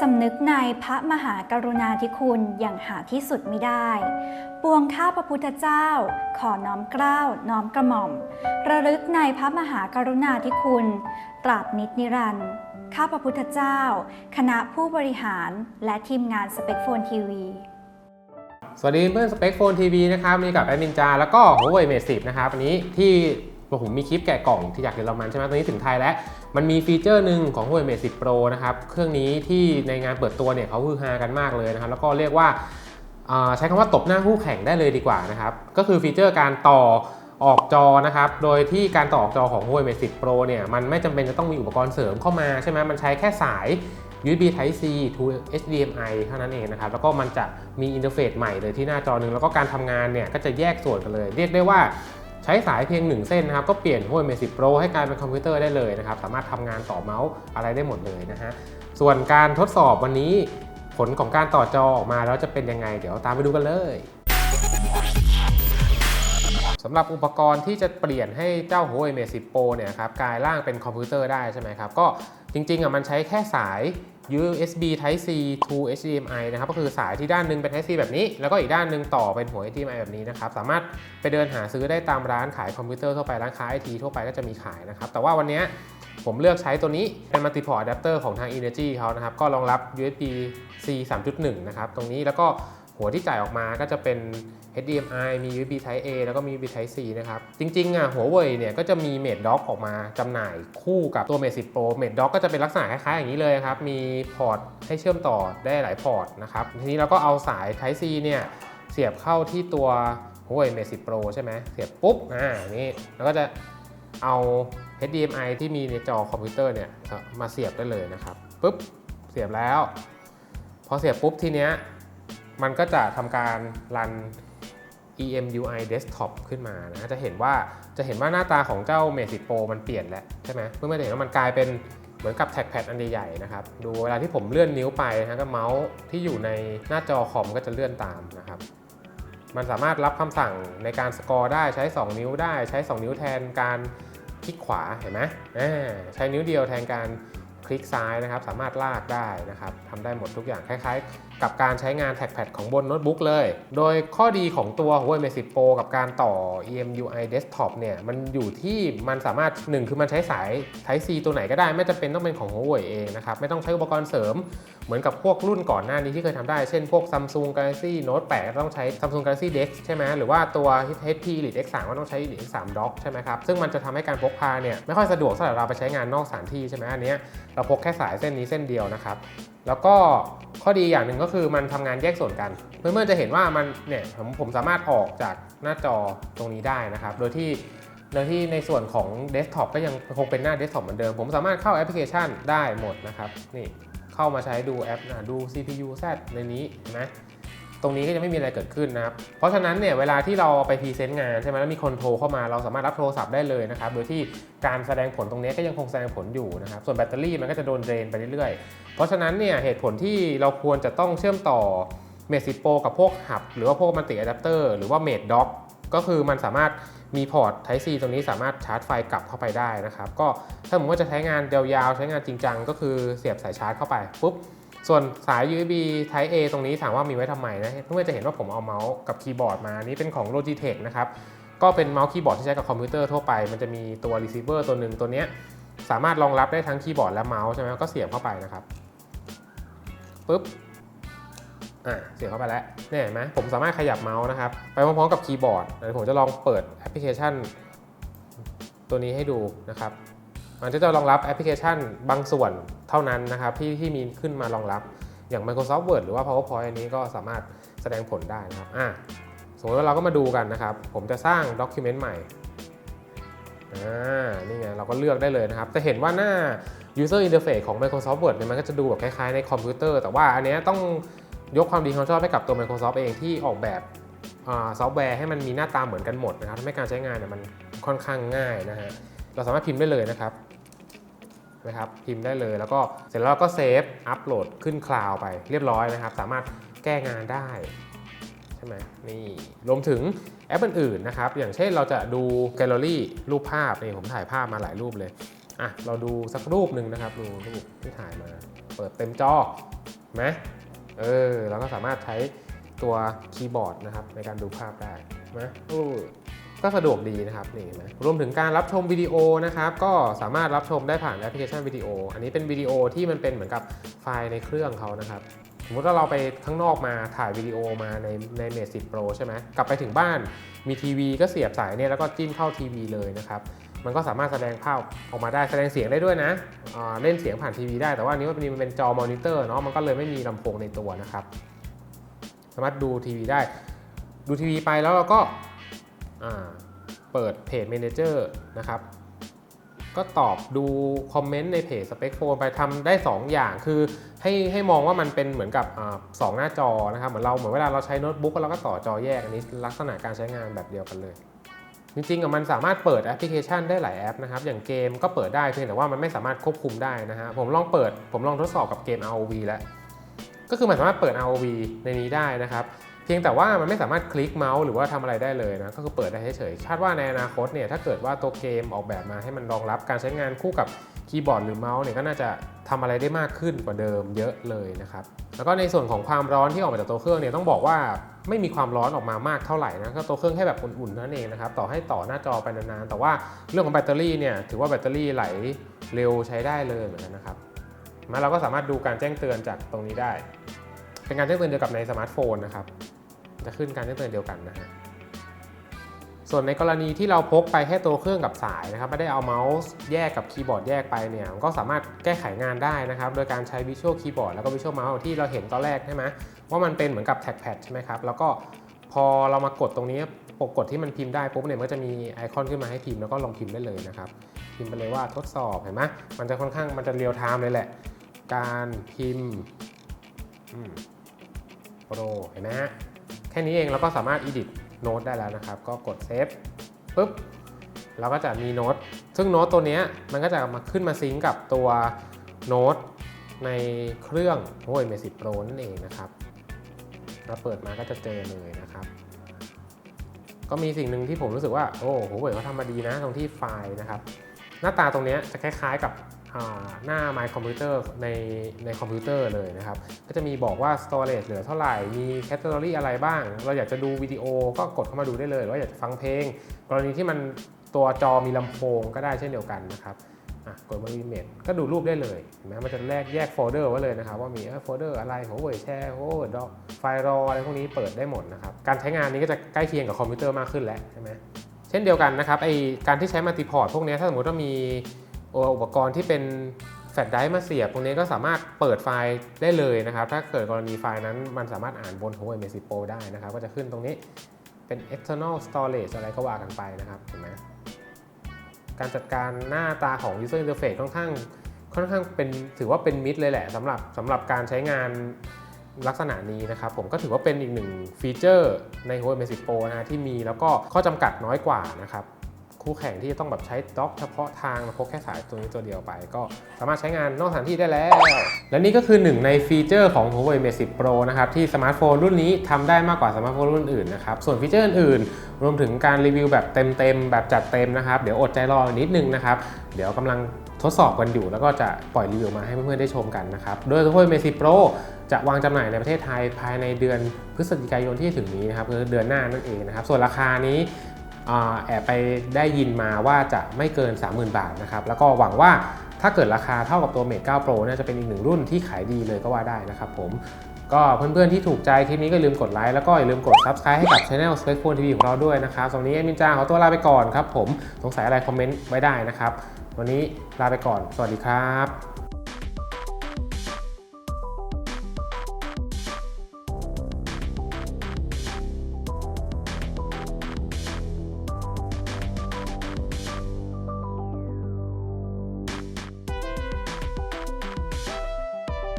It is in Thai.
สำนึกในพระมหากรุณาธิคุณอย่างหาที่สุดไม่ได้ ปวงข้าพระพุทธเจ้า ขอน้อมเกล้า น้อมกระหม่อม ระลึกในพระมหากรุณาธิคุณ ตราบนิจนิรันดร์ ข้าพระพุทธเจ้า คณะผู้บริหารและทีมงานสเปกโฟนทีวี สวัสดีเพื่อนสเปคโฟนทีวีนะครับมีกับแอดมินจา แล้วก็หัวเว่ยเมสิบนะครับอันนี้ที่ ว่าผมมีคลิปแกะกล่องที่อยากเยนเรามันใช่ไหมตอนนี้ถึงไทยแล้ว มันมีฟีเจอร์หนึ่งของหัวเว่ยเมสิบโปรนะครับ เครื่องนี้ที่ในงานเปิดตัวเนี่ยเขาฮือฮากันมากเลยนะครับ แล้วก็เรียกว่าใช้คำว่าตบหน้าคู่แข่งได้เลยดีกว่านะครับ ก็คือฟีเจอร์การต่อออกจอนะครับ โดยที่การต่อออกจอของ Huawei Mate 10 Pro เนี่ย มันไม่จำเป็นจะต้องมีอุปกรณ์เสริมเข้ามาใช่ไหมมันใช้แค่สาย USB Type C to HDMI เท่านั้นเองนะครับ แล้วก็มันจะมีอินเทอร์เฟซใหม่เลยที่หน้าจอหนึ่งแล้วก็การทำงานเนี่ยก็จะแยกส่วนกันเลย เรียกได้ว่า ช้สายเพียง 1 เส้นนะครับก็เปลี่ยน Huawei Mate 10 Pro ให้กลายเป็นคอมพิวเตอร์ได้เลยนะครับสามารถทำงานต่อเมาส์อะไรได้หมดเลยนะฮะส่วนการทดสอบวันนี้ผลของการต่อจอออกมาแล้วจะเป็นยังไง เดี๋ยวตามไปดูกันเลย สำหรับอุปกรณ์ที่จะเปลี่ยนให้เจ้า Huawei Mate 10 Pro เนี่ยครับกลายร่างเป็นคอมพิวเตอร์ได้ใช่ไหมครับ ก็จริงๆอะมันใช้แค่สาย USB Type C to HDMI นะครับก็คือสายที่ด้านหนึงเป็น Type C แบบนี้ แล้วก็อีกด้านหนึงต่อเป็นหัว HDMI แบบนี้นะครับสามารถไปเดินหาซื้อได้ตามร้านขายคอมพิวเตอร์ทั่วไปร้านค้าไอทีทั่วไปก็จะมีขายนะครับแต่ว่าวันนี้ผมเลือกใช้ตัวนี้เป็น Multi-port Adapter ของทาง Energy เขานะครับก็รองรับ USB C 3.1 นะครับตรงนี้แล้วก็ หัวที่จ่ายออกมาก็จะเป็น HDMI มี USB Type A แล้วก็มี USB Type C นะครับ จริงๆอะหัวเว่ยเนี่ยก็จะมี Mate Dock ออกมาจำหน่ายคู่กับตัว Mate 10 Pro Mate Dock ก็จะเป็นลักษณะคล้ายๆอย่างนี้เลยครับ มีพอร์ตให้เชื่อมต่อได้หลายพอร์ตนะครับ ทีนี้เราก็เอาสาย Type C เนี่ยเสียบเข้าที่ตัวหัวเว่ย Mate 10 Pro ใช่ไหมเสียบปุ๊บอ่านี่แล้วก็จะเอา HDMI ที่มีในจอคอมพิวเตอร์เนี่ยมาเสียบได้เลยนะครับปุ๊บเสียบแล้ว พอเสียบปุ๊บทีเนี้ย มันก็จะทำการรัน EMUI Desktop ขึ้นมานะจะเห็นว่าจะเห็นว่าหน้าตาของเจ้า Mate 10 Pro มันเปลี่ยนแล้วใช่ไหมเพื่อนๆจะเห็นว่ามันกลายเป็นเหมือนกับแท็กแพดอันใหญ่ๆนะครับ ดูเวลาที่ผมเลื่อนนิ้วไปนะก็เมาส์ที่อยู่ในหน้าจอคอมก็จะเลื่อนตามนะครับ มันสามารถรับคำสั่งในการสกอร์ได้ใช้ 2 นิ้วได้ใช้ 2 นิ้วแทนการคลิกขวาเห็นไหมใช้นิ้วเดียวแทนการคลิกซ้ายนะครับ สามารถลากได้นะครับทำได้หมดทุกอย่างคล้ายๆ กับการใช้งานแท็กแพดของบนโน้ตบุ๊กเลย โดยข้อดีของตัว Huawei Mate 10 Pro กับการต่อ EMUI Desktop เนี่ย มันอยู่ที่มันสามารถ 1 คือมันใช้สาย Type C ตัวไหนก็ได้ ไม่จำเป็นต้องเป็นของ Huawei เองนะครับ ไม่ต้องใช้อุปกรณ์เสริม เหมือนกับพวกรุ่นก่อนหน้านี้ที่เคยทำได้ เช่นพวก Samsung Galaxy Note 8 ก็ต้องใช้ Samsung Galaxy Dex ใช่ไหมหรือว่าตัว HP Elite X3 ก็ต้องใช้ Elite X3 Dock ใช่ไหมครับซึ่งมันจะทำให้การพกพาเนี่ยไม่ค่อยสะดวกสำหรับเราไปใช้งานนอกสถานที่ใช่ไหมอันนี้เราพกแค่สายเส้นนี้เส้นเดียวนะครับแล้วก็ ข้อดีอย่างหนึ่งก็คือมันทำงานแยกส่วนกัน เพื่อนๆจะเห็นว่ามันเนี่ยผมผมสามารถออกจากหน้าจอตรงนี้ได้นะครับ โดยที่โดยที่ในส่วนของเดสก์ท็อปก็ยังคงเป็นหน้าเดสก์ท็อปเหมือนเดิม ผมสามารถเข้าแอปพลิเคชันได้หมดนะครับ นี่เข้ามาใช้ดูแอปนะดู CPU Z ในนี้นะ ตรงนี้ก็จะไม่มีอะไรเกิดขึ้นนะครับ เพราะฉะนั้นเนี่ยเวลาที่เราไปพรีเซนต์งานใช่ไหมแล้วมีคนโทรเข้ามาเราสามารถรับโทรศัพท์ได้เลยนะครับโดยที่การแสดงผลตรงนี้ก็ยังคงแสดงผลอยู่นะครับ ส่วนแบตเตอรี่มันก็จะโดนเดรนไปเรื่อยๆ เพราะฉะนั้นเนี่ยเหตุผลที่เราควรจะต้องเชื่อมต่อ Mate 10 Pro กับพวกหับหรือว่าพวกมันติอะแดปเตอร์หรือว่า Mate Dock ก็คือมันสามารถมีพอร์ต Type C ตรงนี้สามารถชาร์จไฟกลับเข้าไปได้นะครับ ก็ถ้าสมมติว่าจะใช้งานยาวๆใช้งานจริงจังก็คือเสียบสายชาร์จเข้าไปปุ๊บ ส่วนสาย USB Type A ตรงนี้ถามว่ามีไว้ทำไมนะเพื่อนจะเห็นว่าผมเอาเมาส์กับคีย์บอร์ดมานี่เป็นของ Logitech นะครับ ก็เป็นเมาส์คีย์บอร์ดที่ใช้กับคอมพิวเตอร์ทั่วไป มันจะมีตัว receiver ตัวหนึ่งตัวเนี้ยสามารถรองรับได้ทั้งคีย์บอร์ดและเมาส์ใช่ไหมก็เสียบเข้าไปนะครับปุ๊บอ่าเสียบเข้าไปแล้วเนี่ยเห็นไหมผมสามารถขยับเมาส์นะครับ ไปพร้อมๆกับคีย์บอร์ดเดี๋ยวผมจะลองเปิดแอปพลิเคชัน ตัวนี้ให้ดูนะครับ มันจะรองรับแอปพลิเคชันบางส่วนเท่านั้นนะครับที่ที่มีขึ้นมารองรับอย่าง Microsoft Word หรือว่า PowerPoint อันนี้ก็สามารถแสดงผลได้นะครับอะสมมติว่าเราก็มาดูกันนะครับ ผมจะสร้างด็อกิเมนต์ใหม่อ่านี่ไงเราก็เลือกได้เลยนะครับ จะเห็นว่าหน้า User Interface ของ Microsoft Word เนี่ยมันก็จะดูแบบคล้ายๆในคอมพิวเตอร์ แต่ว่าอันนี้ต้องยกความดีความชอบให้กับตัว Microsoft เองที่ออกแบบซอฟต์แวร์ให้มันมีหน้าตาเหมือนกันหมดนะครับทำให้การใช้งานเนี่ยมันค่อนข้างง่ายนะฮะเราสามารถพิมพ์ได้เลยนะครับ นะครับพิมพ์ได้เลย แล้วก็เสร็จแล้วก็เซฟอัปโหลดขึ้นคลาวไปเรียบร้อยนะครับ สามารถแก้งานได้ใช่ไหมนี่รวมถึงแอปอื่นๆนะครับ อย่างเช่นเราจะดูแกลเลอรี่รูปภาพนี่ผมถ่ายภาพมาหลายรูปเลยอะเราดูสักรูปหนึ่งนะครับ ดูรูปที่ถ่ายมา เปิดเต็มจอไหมเออเราก็สามารถใช้ตัวคีย์บอร์ดนะครับในการดูภาพได้นไหมโอ้ ก็สะดวกดีนะครับนี่เห็นไหมรวมถึงการรับชมวิดีโอนะครับก็สามารถรับชมได้ผ่านแอปพลิเคชันวิดีโอ อันนี้เป็นวิดีโอที่มันเป็นเหมือนกับไฟล์ในเครื่องเขานะครับสมมติว่าเราไปข้างนอกมาถ่ายวิดีโอมาในใน Mate 10 Pro ใช่ไหมกลับไปถึงบ้านมีทีวีก็เสียบสายเนี่ยแล้วก็จิ้มเข้าทีวีเลยนะครับมันก็สามารถแสดงภาพออกมาได้แสดงเสียงได้ด้วยนะเล่นเสียงผ่านทีวีได้แต่ว่าอันนี้มันเป็นจอมอนิเตอร์เนาะมันก็เลยไม่มีลำโพงในตัวนะครับ สามารถดูทีวีได้ ดูทีวีไปแล้วเราก็ เปิดเพจ Manager นะครับ ก็ตอบดูคอมเมนต์ในเพจ Spec Phone ไปทำได้ 2 อย่างคือให้ให้มองว่ามันเป็นเหมือนกับอสองหน้าจอนะครับเหมือนเราเหมือนเวลาเราใช้โน้ตบุ๊กแล้วเราก็ต่อจอแยกอันนี้ลักษณะการใช้งานแบบเดียวกันเลยจริงๆมันสามารถเปิดแอปพลิเคชันได้หลายแอปนะครับ อย่างเกมก็เปิดได้เพียงแต่ว่ามันไม่สามารถควบคุมได้นะฮะผมลองเปิด ผมลองทดสอบกับเกม ROV แล้ว ก็คือมันสามารถเปิด ROV ในนี้ได้นะครับ พียงแต่ว่ามันไม่สามารถคลิกเมาส์หรือว่าทำอะไรได้เลยนะ ก็คือเปิดได้เฉยๆคาดว่าในอนาคตเนี่ยถ้าเกิดว่าตัวเกมออกแบบมาให้มันรองรับการใช้งานคู่กับคีย์บอร์ดหรือเมาส์เนี่ยก็น่าจะทำอะไรได้มากขึ้นกว่าเดิมเยอะเลยนะครับ แล้วก็ในส่วนของความร้อนที่ออกมาจากตัวเครื่องเนี่ยต้องบอกว่าไม่มีความร้อนออกมามากเท่าไหร่นะก็ตัวเครื่องแค่แบบอุ่นๆนั้นเองนะครับต่อให้ต่อหน้าจอไปนานๆแต่ว่าเรื่องของแบตเตอรี่เนี่ยถือว่าแบตเตอรี่ไหลเร็วใช้ได้เลยเหมือนกันนะครับมาเราก็สามารถดูการแจ้งเตือนจากตรงนี้ได้ เป็นการแจ้งเตือนเดียวกับในสมาร์ทโฟนนะครับ จะขึ้นการแจ้งเตือนเดียวกันนะฮะส่วนในกรณีที่เราพกไปแค่ตัวเครื่องกับสายนะครับไม่ได้เอาเมาส์แยกกับคีย์บอร์ดแยกไปเนี่ยก็สามารถแก้ไขงานได้นะครับโดยการใช้ Visual Keyboard แล้วก็ Visual Mouse ที่เราเห็นตอนแรกใช่ไหมว่ามันเป็นเหมือนกับแท็กแพดใช่ไหมครับแล้วก็พอเรามากดตรงนี้ปกกดที่มันพิมพ์ได้ปุ๊บเนี่ยมันก็จะมีไอคอนขึ้นมาให้พิมพ์แล้วก็ลองพิมพ์ได้เลยนะครับพิมพ์ไปเลยว่าทดสอบเห็นไหมมันจะค่อนข้างมันจะเรียลไทม์เลยแหละ การพิมพ์โปรเห็นไหมฮะ แค่นี้เองเราก็สามารถ edit โน้ตได้แล้วนะครับ ก็กดเซฟปุ๊บเราก็จะมีโน้ต ซึ่งโน้ตตัวนี้มันก็จะมาขึ้นมาซิงกับตัวโน้ตในเครื่อง Huawei Mate 10 Pro นั่นเองนะครับเราเปิดมาก็จะเจอเลยนะครับ ก็มีสิ่งหนึ่งที่ผมรู้สึกว่า โอ้โหเว่ยเขาทำมาดีนะตรงที่ไฟล์นะครับ หน้าตาตรงนี้จะคล้ายๆกับ หน้า My Computer ในในคอมพิวเตอร์เลยนะครับ ก็จะมีบอกว่า storage เหลือเท่าไหร่ มี category อะไรบ้าง เราอยากจะดูวิดีโอก็กดเข้ามาดูได้เลย หรือว่าอยากจะฟังเพลง กรณีที่มันตัวจอมีลำโพงก็ได้เช่นเดียวกันนะครับกดมา image ก็ดูรูปได้เลยเห็นไหมมันจะแยกแยกโฟลเดอร์ไว้เลยนะครับ ว่ามีโฟลเดอร์อะไรหัวเว่ยแชร์หัวเว่ยดอกไฟล์รออะไรพวกนี้เปิดได้หมดนะครับ การใช้งานนี้ก็จะใกล้เคียงกับคอมพิวเตอร์มากขึ้นแล้วใช่ไหมเช่นเดียวกันนะครับไอการที่ใช้มัลติพอร์ตพวกนี้ถ้าสมมติว่ามี อุปกรณ์ที่เป็นแฟลชไดรฟ์มาเสียบตรงนี้ก็สามารถเปิดไฟล์ได้เลยนะครับ ถ้าเกิดกรณีไฟล์นั้นมันสามารถอ่านบน Huawei Mate 10 Pro ได้นะครับ ก็จะขึ้นตรงนี้เป็น external storage อะไรก็ว่ากันไปนะครับเห็นไหมการจัดการหน้าตาของ user interface ค่อนข้างค่อนข้างเป็นถือว่าเป็นมิดเลยแหละสำหรับสำหรับการใช้งานลักษณะนี้นะครับผมก็ถือว่าเป็นอีกหนึ่งฟีเจอร์ใน Huawei Mate 10 Pro นะที่มีแล้วก็ข้อจำกัดน้อยกว่านะครับ คู่แข่งที่จะต้องแบบใช้ด็อกเฉพาะทางพกแค่สายตัวนี้ตัวเดียวไป ก็สามารถใช้งานนอกสถานที่ได้แล้ว และนี่ก็คือหนึ่งในฟีเจอร์ของ Huawei Mate 10 Pro นะครับที่สมาร์ทโฟนรุ่นนี้ทำได้มากกว่าสมาร์ทโฟนรุ่นอื่นนะครับส่วนฟีเจอร์อื่นๆรวมถึงการรีวิวแบบเต็มๆแบบจัดเต็มนะครับเดี๋ยวอดใจรอนิดนึงนะครับเดี๋ยวกำลังทดสอบกันอยู่แล้วก็จะปล่อยรีวิวมาให้เพื่อนๆได้ชมกันนะครับ โดย Huawei Mate 10 Pro จะวางจำหน่ายในประเทศไทยภายในเดือนพฤศจิกายนที่ถึงนี้นะครับคือเดือนหน้านั่นเองนะครับ ส่วนราคานี้ แอบไปได้ยินมาว่าจะไม่เกิน 30,000 บาทนะครับ แล้วก็หวังว่าถ้าเกิดราคาเท่ากับตัว Mate 9 Pro น่าจะเป็นอีกหนึ่งรุ่นที่ขายดีเลยก็ว่าได้นะครับผมก็เพื่อนๆที่ถูกใจคลิปนี้ก็ลืมกดไลค์แล้วก็อย่าลืมกด Subscribe ให้กับ Channel s p e c p h o n e TV ของเราด้วยนะครับสำหรับนี้เอมินจาขอตัวลาไปก่อนครับผมสงสัยอะไรคอมเมนต์ไว้ได้นะครับ วันนี้ลาไปก่อน สวัสดีครับ